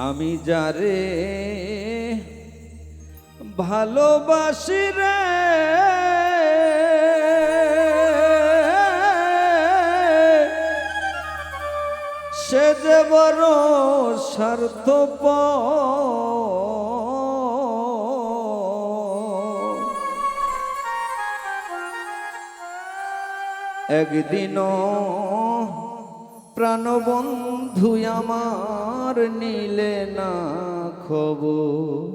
আমি যারে ভালোবাসি রে সে যে বড় স্বার্থ একদিনও প্রাণবন্ধু আমার নিলে না খবর।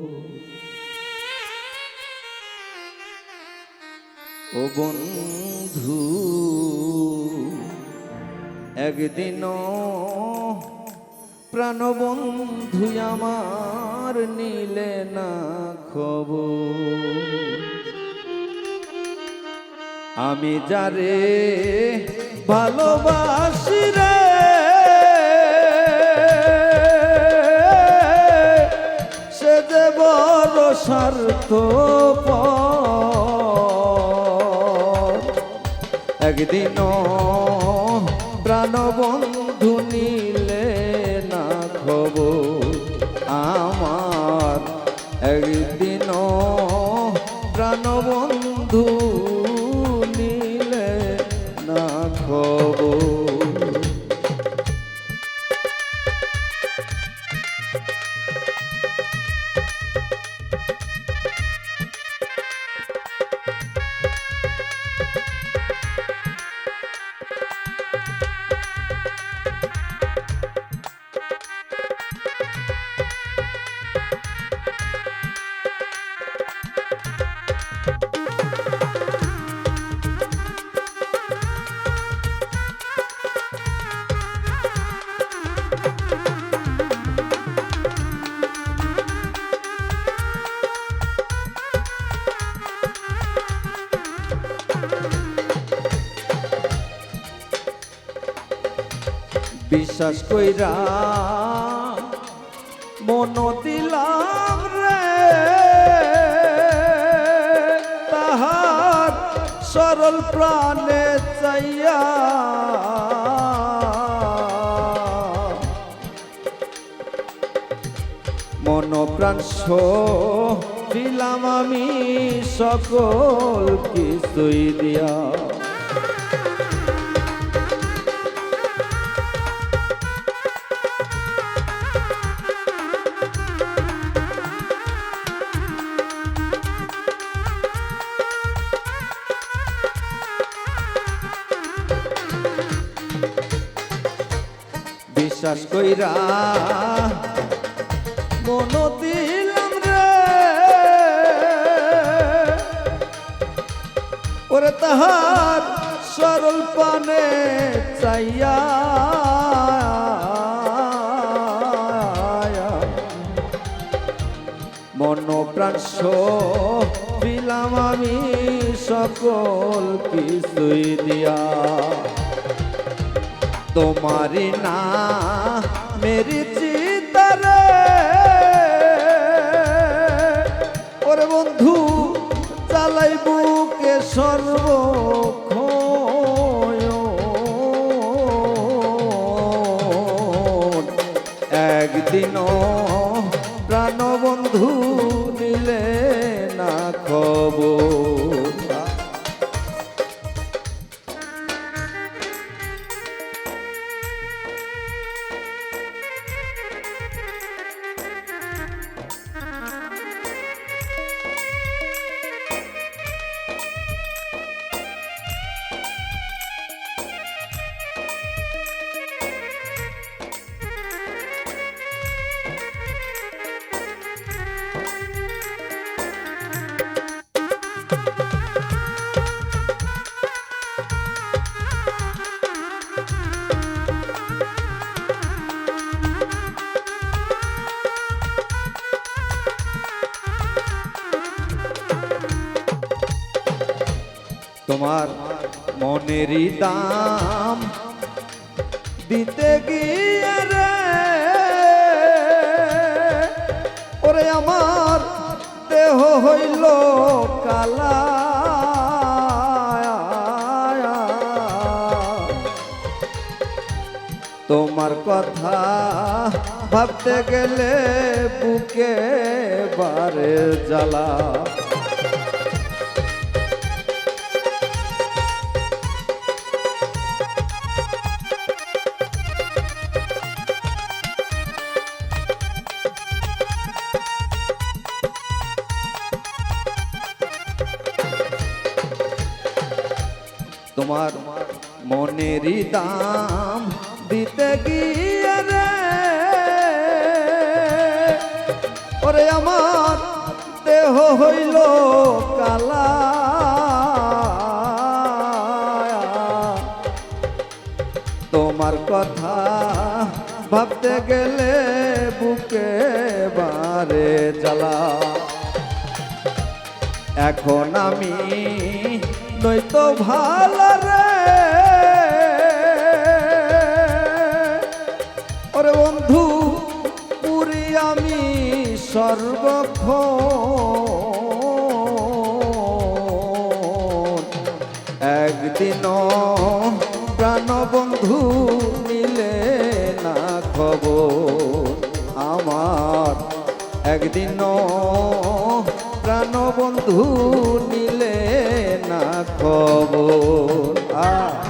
ও বন্ধু একদিনও প্রাণবন্ধু আমার নিলে না খবর। আমি যারে ভালোবাসি রে স্বার্থ একদিন প্রাণবন্ধু নিলে না খব আমার। একদিন প্রাণবন্ধু বিশ্বাস কইরা মন দিলাম রে। তাহার সরল প্রাণে চাইয়া মন প্রাণ দিলাম আমি সকল কিছুই দিয়া। বিশ্বাস কইরা মন দিলাম রে। ওরে তাহার সরল পানে চাইয়া মন প্রাণ দিলাম আমি সকল কিছুই দিয়া। তোমারি না মেরি চিতারে। ওরে বন্ধু চালাই বুকে সর্বক্ষণ। একদিনও প্রাণবন্ধু তোমার মনেরই দাম দিতে গিয়ে রে। ওরে আমার দেহ হইল কালা তোমার কথা ভাবতে গেলে বুকে বারে জ্বালা। তোমার মনেরই দাম দিতে গিয়ে রে। ওরে আমার দেহ হইল কালা। তোমার কথা ভাবতে গেলে বুকে বারে জ্বালা। এখন আমি নয়তো ভালো রে। ওরে বন্ধু, পুরি আমি সর্বক্ষণ। একদিন প্রাণ বন্ধু নিলে না খবর আমার। একদিন প্রাণ বন্ধু নিলে খবর আ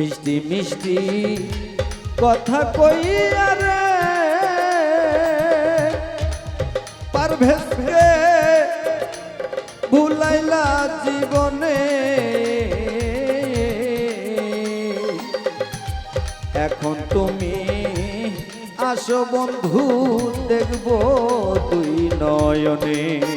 মিষ্টি মিষ্টি কথা কইয়া রে। পারভেজকে ভুলাইলা জীবনে। এখন তুমি আসো বন্ধু, দেখব দুই নয়নে।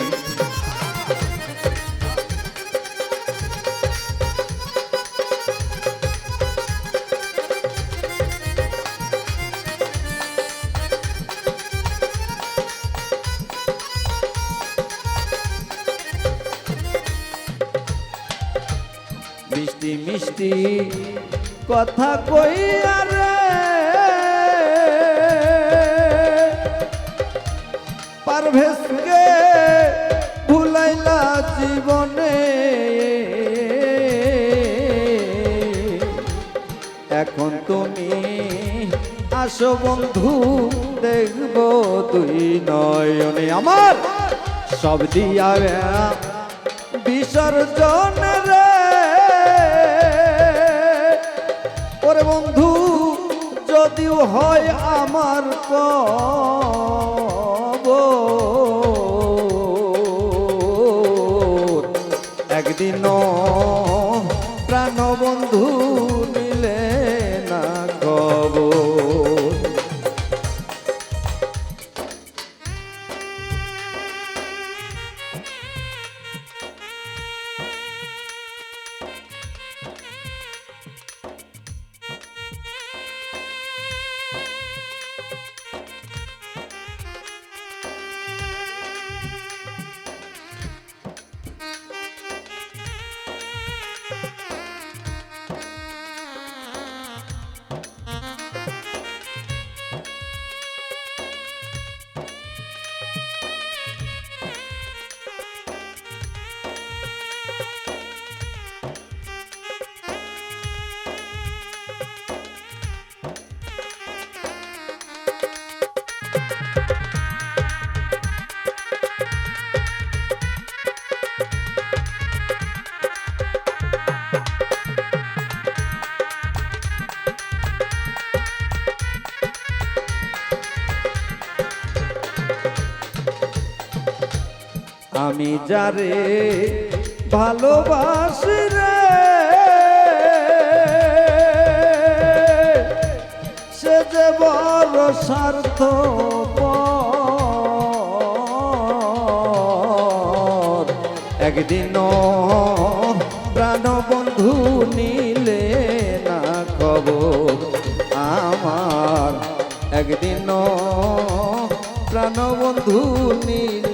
মিষ্টি কথা কইয়া রে? পারভেজকে ভুলাইলা জীবনে? এখন তুমি আসো বন্ধু, দেখব তুই নয়নে। আমার সব দিয়া বিসর্জন হয় আমার একদিন প্রাণ আমি যারে ভালোবাসি রে, সে যে বড় স্বার্থ একদিন প্রাণ বন্ধু নিলে না খবর আমার। একদিন প্রাণ বন্ধু নিলে